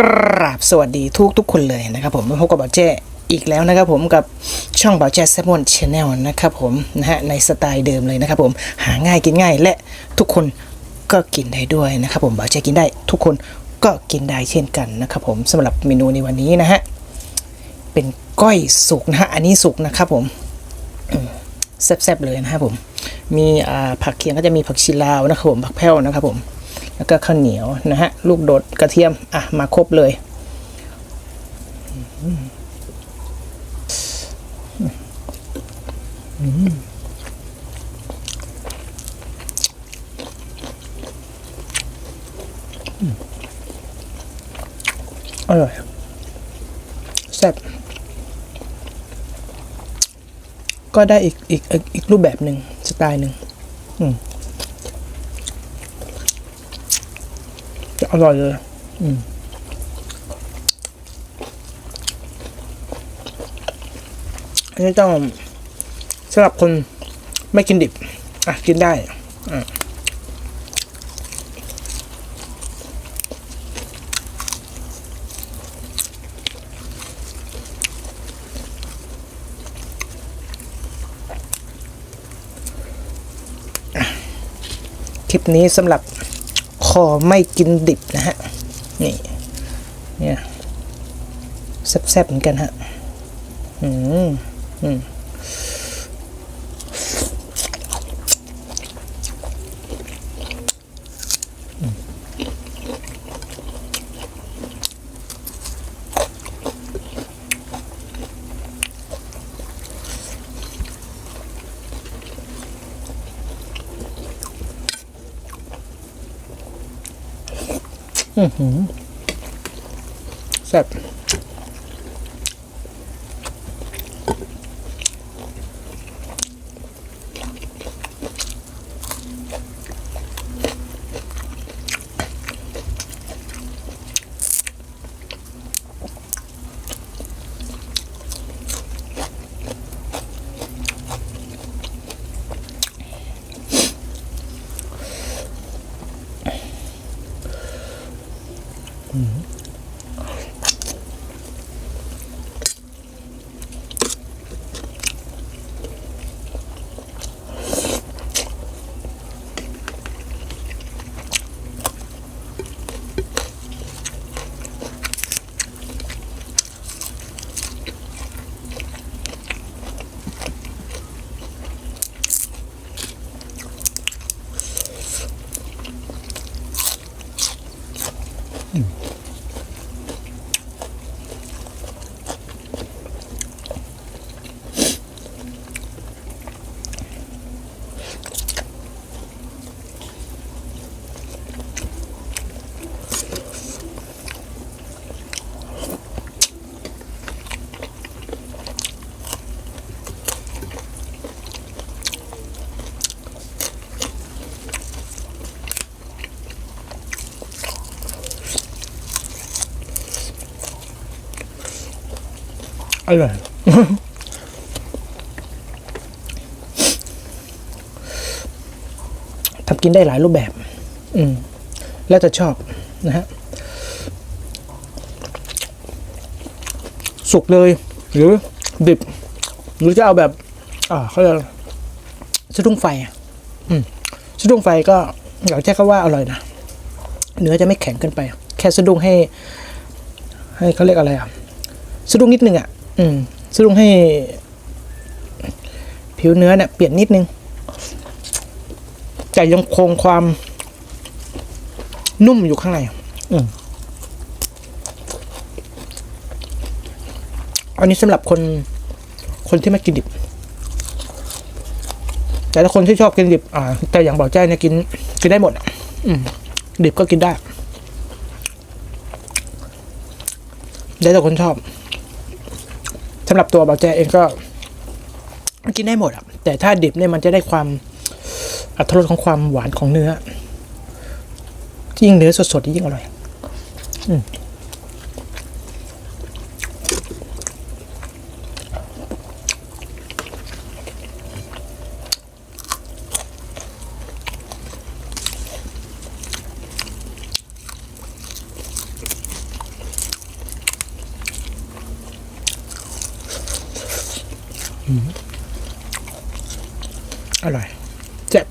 กราบสวัสดีทุกทุกคนเลยนะครับผมมาพบกับบ่าวแจ้อีกแล้วนะครับผมกับช่องบ่าวแจ้แซมมอนชาแนลนะครับผมนะฮะในสไตล์เดิมเลยนะครับผมหาง่ายกินง่ายและทุกคนก็กินได้ด้วยนะครับผมบ่าวแจ้กินได้ทุกคนก็กินได้เช่นกันนะครับผมสำหรับเมนูในวันนี้นะฮะเป็นก้อยสุกนะฮะอันนี้สุกนะครับผมแซ่บๆเลยนะครับผมมีอ่าผักเคียงก็จะมีผักชีลาวนะครับผมผักแพ้วนะครับผม แล้วก็ข้าวเหนียวนะฮะลูกโดดกระเทียมอะมาครบเลยอร่อยแซ่บก็ได้อีกอีกอีกอีกรูปแบบหนึ่งสไตล์หนึ่งอืมจะ อร่อยเลย อืมอันนี้ต้องสำหรับคนไม่กินดิบ อะ กินได้ อะคลิปนี้สำหรับค อไม่กินดิบนะฮะ นี่เนี่ยแซ่บๆเหมือนกันฮะ อืม อืม แซ่บ Mm-hmm. อร่อยทำกินได้หลายรูปแบบ อืม แล้วจะชอบนะฮะ สุกเลย หรือดิบ หรือจะเอาแบบ อ่าเขาเรียกสะดุ้งไฟ อืมสะดุ้งไฟก็อยากใช้คำว่าอร่อยนะ เนื้อจะไม่แข็งเกินไป แค่สะดุ้งให้ ให้เขาเรียกอะไรอะ สะดุ้งนิดนึงอะ อืมสรุงให้ ผิวเนื้อเนี่ยเปลี่ยนนิดนึง แต่ยังคงความนุ่มอยู่ข้างใน อืมอันนี้สำหรับคนคนที่ไม่กินดิบ แต่ถ้าคนที่ชอบกินดิบ อ่า แต่อย่างบอกใจเนี่ยกินกินได้หมด อืม ดิบก็กินได้แล้แต่คนชอบ สำหรับตัวบาแจเองก็กินได้หมดอะแต่ถ้าดิบเนี่ยมันจะได้ความอัตรสของความหวานของเนื้อยิ่งเนื้อสดๆยิ่งอร่อย อืม อร่อยเจ็บ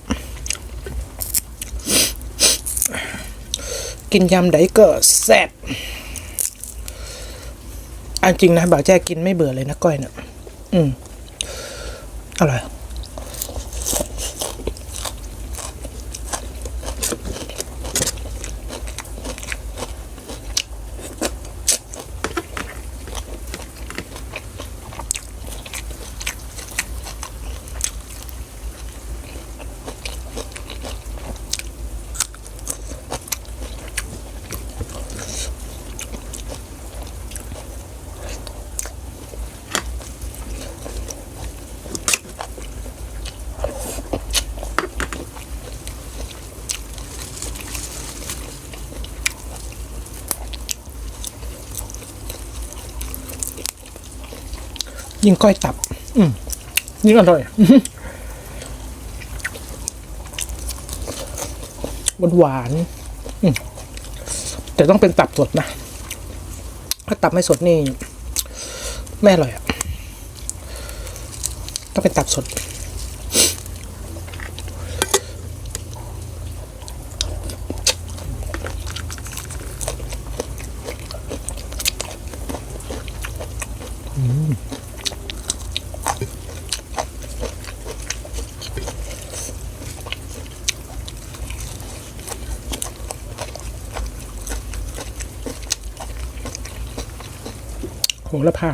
กินยำไดก็แซ่บอันจริงนะบ่าวแจ้กินไม่เบื่อเลยนะก้อยเนะ่ยอืมอร่อย ยิ่งก้อยตับ อืยิ่งอร่อยหวานหวานแต่ต้องเป็นตับสดนะ ถ้าตับไม่สดนี่ ไม่อร่อยอะต้องเป็นตับสด หระพา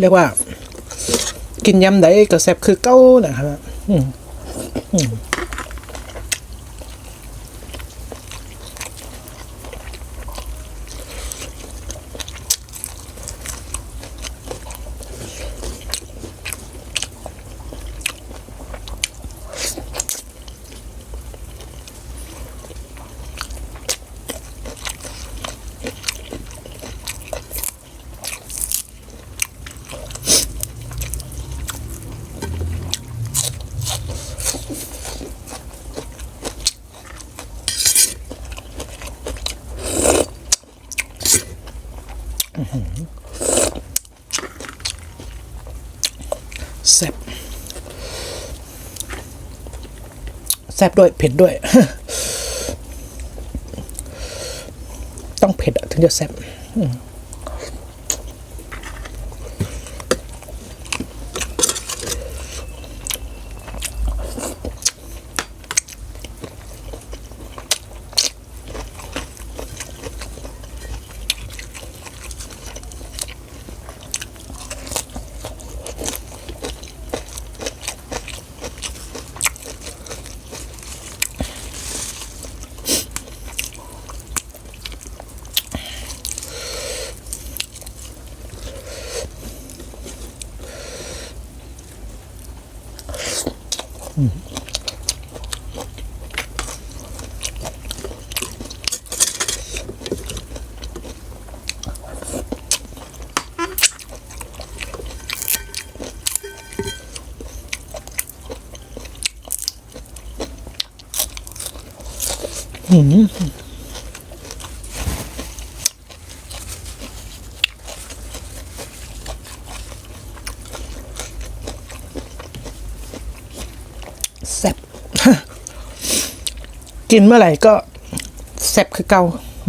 เรียกว่า กินยำไดก็แซ่บคือเก้านะครับอืมอืม แซ่บแซ่บด้วย เผ็ดด้วย ต้องเผ็ดถึงจะแซ่บ อืมแซ่บ กินเมื่อไหร่ก็แซ่บคือเก่า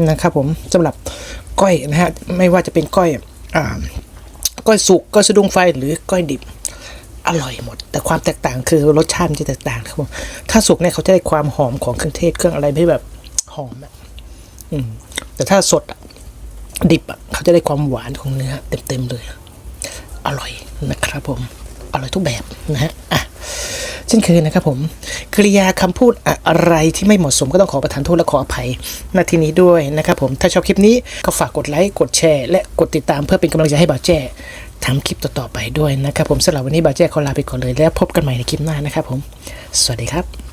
นะครับผมสำหรับก้อยนะฮะไม่ว่าจะเป็นก้อยอ่าก้อยสุกก้อยสะดุ้งไฟหรือก้อยดิบอร่อยหมด แต่ความแตกต่างคือรสชาติมันจะแตกต่างครับผมถ้าสุกเนี่ยเขาจะได้ความหอมของเครื่องเทศเครื่องอะไรที่แบบหอมอะอืมแต่ถ้าสดอะดิบอะเขาจะได้ความหวานของเนื้อเต็มๆเลย อร่อยนะครับผม อร่อยทุกแบบนะฮะอะ เช่นเคยนะครับผมกริยาคำพูดอะไรที่ไม่เหมาะสมก็ต้องขอประทานโทษและขออภัยณที่นี้ด้วยนะครับผมถ้าชอบคลิปนี้ก็ฝากกดไลค์กดแชร์ และกดติดตามเพื่อเป็นกำลังใจให้บ่าวแจ้ทำคลิปต่อๆไปด้วยนะครับผมสำหรับวันนี้บ่าวแจ้ขอลาไปก่อนเลยแล้วพบกันใหม่ในคลิปหน้านะครับผม สวัสดีครับ